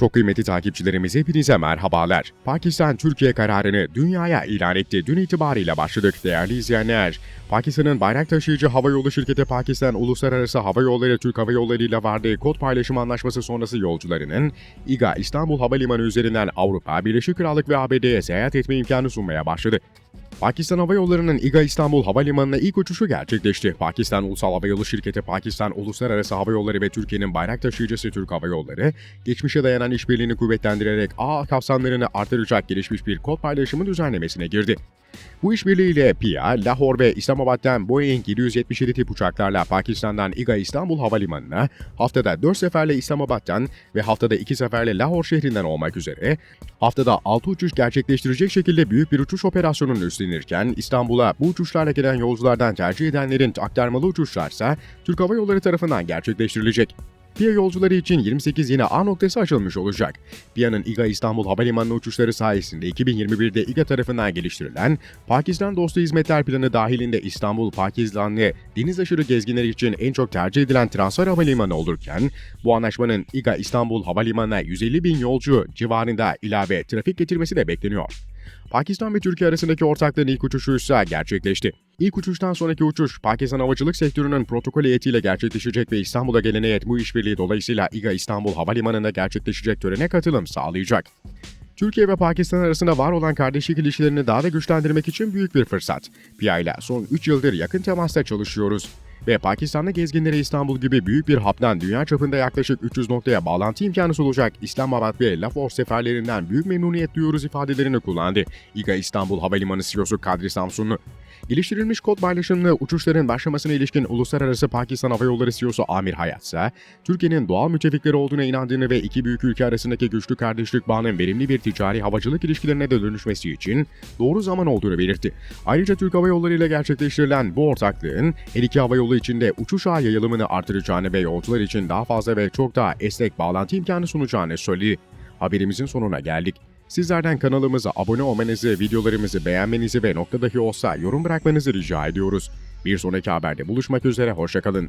Çok kıymetli takipçilerimiz hepinize merhabalar. Pakistan Türkiye kararını dünyaya ilan etti. Dün itibariyle başladık değerli izleyenler. Pakistan'ın bayrak taşıyıcı havayolu şirketi Pakistan Uluslararası Hava Yolları Türk Hava Yolları ile verdiği kod paylaşım anlaşması sonrası yolcularının İGA İstanbul Havalimanı üzerinden Avrupa, Birleşik Krallık ve ABD'ye seyahat etme imkanı sunmaya başladı. Pakistan Hava Yolları'nın İGA İstanbul Havalimanı'na ilk uçuşu gerçekleşti. Pakistan Ulusal Havayolu Şirketi Pakistan Uluslararası Hava Yolları ve Türkiye'nin bayrak taşıyıcısı Türk Hava Yolları, geçmişe dayanan işbirliğini kuvvetlendirerek ağ kapsamlarını artıracak gelişmiş bir kod paylaşımı düzenlemesine girdi. Bu işbirliğiyle PIA, Lahore ve İslamabad'dan Boeing 777 tip uçaklarla Pakistan'dan İGA İstanbul Havalimanı'na, haftada 4 seferle İslamabad'dan ve haftada 2 seferle Lahore şehrinden olmak üzere, haftada 6 uçuş gerçekleştirecek şekilde büyük bir uçuş operasyonunun üstlenirken, İstanbul'a bu uçuşlarla gelen yolculardan tercih edenlerin aktarmalı uçuşlarsa Türk Hava Yolları tarafından gerçekleştirilecek. PIA yolcuları için 28 yine A noktası açılmış olacak. PIA'nın İGA İstanbul Havalimanı uçuşları sayesinde 2021'de İGA tarafından geliştirilen Pakistan Dostu Hizmetler Planı dahilinde İstanbul Pakistanlı deniz aşırı gezginler için en çok tercih edilen transfer havalimanı olurken, bu anlaşmanın İGA İstanbul Havalimanı'na 150 bin yolcu civarında ilave trafik getirmesi de bekleniyor. Pakistan ve Türkiye arasındaki ortaklığın ilk uçuşu ise gerçekleşti. İlk uçuştan sonraki uçuş, Pakistan havacılık sektörünün protokol heyetiyle gerçekleşecek ve İstanbul'a gelen heyet bu işbirliği dolayısıyla İGA İstanbul Havalimanı'nda gerçekleşecek törene katılım sağlayacak. Türkiye ve Pakistan arasında var olan kardeşlik ilişkilerini daha da güçlendirmek için büyük bir fırsat. PIA ile son 3 yıldır yakın temasta çalışıyoruz ve Pakistanlı gezginlere İstanbul gibi büyük bir haptan dünya çapında yaklaşık 300 noktaya bağlantı imkanı sunacak İslamabad ve Lahore seferlerinden büyük memnuniyet duyuyoruz ifadelerini kullandı. İGA İstanbul Havalimanı CEO'su Kadri Samsunlu. Geliştirilmiş kod paylaşımlı uçuşların başlamasına ilişkin Uluslararası Pakistan Hava Yolları CEO'su Amir Hayat ise, Türkiye'nin doğal müttefikleri olduğuna inandığını ve iki büyük ülke arasındaki güçlü kardeşlik bağının verimli bir ticari havacılık ilişkilerine de dönüşmesi için doğru zaman olduğunu belirtti. Ayrıca Türk Hava Yolları ile gerçekleştirilen bu ortaklığın her iki hava yolu içinde uçuş ağ yayılımını artıracağını ve yolcular için daha fazla ve çok daha esnek bağlantı imkanı sunacağını söyledi. Haberimizin sonuna geldik. Sizlerden kanalımıza abone olmanızı, videolarımızı beğenmenizi ve nokta dahi olsa yorum bırakmanızı rica ediyoruz. Bir sonraki haberde buluşmak üzere, hoşçakalın.